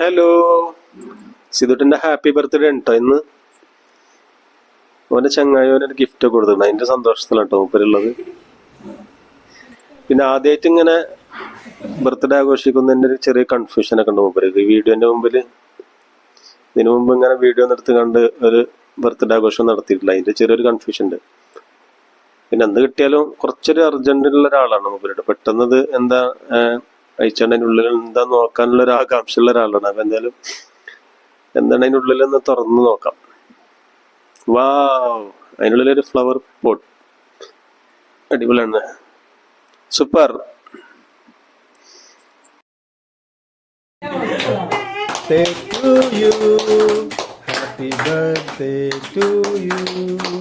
Hello സിതുട്ടിന്റെ happy birthday ഉണ്ടോ ഇന്ന്? ഓന്റെ ചങ്ങായി ഓനൊരു ഗിഫ്റ്റ് കൊടുത്തിട്ടുണ്ട്. അതിന്റെ സന്തോഷത്തിലാണ് കേട്ടോ മൂപ്പരുള്ളത്. പിന്നെ ആദ്യമായിട്ട് ഇങ്ങനെ ബർത്ത്ഡേ ആഘോഷിക്കുന്നതിന്റെ ഒരു ചെറിയ കൺഫ്യൂഷൻ ഒക്കെ ഉണ്ട് മൂപ്പര് വീഡിയോന്റെ മുമ്പിൽ ഇതിനു മുമ്പ് ഇങ്ങനെ വീഡിയോ നിർത്തി കണ്ട് ഒരു ബർത്ത്ഡേ ആഘോഷം നടത്തിയിട്ടില്ല. അതിന്റെ ചെറിയൊരു കൺഫ്യൂഷൻ ഉണ്ട്. പിന്നെ എന്ത് കിട്ടിയാലും കുറച്ചൊരു അർജന്റുള്ള ഒരാളാണ് മൂപ്പരുടെ പെട്ടെന്ന് എന്താ അയച്ചാണ്ട് അതിന്റെ ഉള്ളിൽ എന്താ നോക്കാനുള്ള ഒരു ആകാംക്ഷയുള്ള ഒരാളാണ്. അപ്പൊ എന്തായാലും എന്താണ് അതിന്റെ ഉള്ളിൽ ഒന്ന് തുറന്ന് നോക്കാം. വാ അതിനുള്ളിൽ ഒരു ഫ്ലവർ പോട്ട് അടിപൊളിയാണ്. Super to you. Happy birthday to you.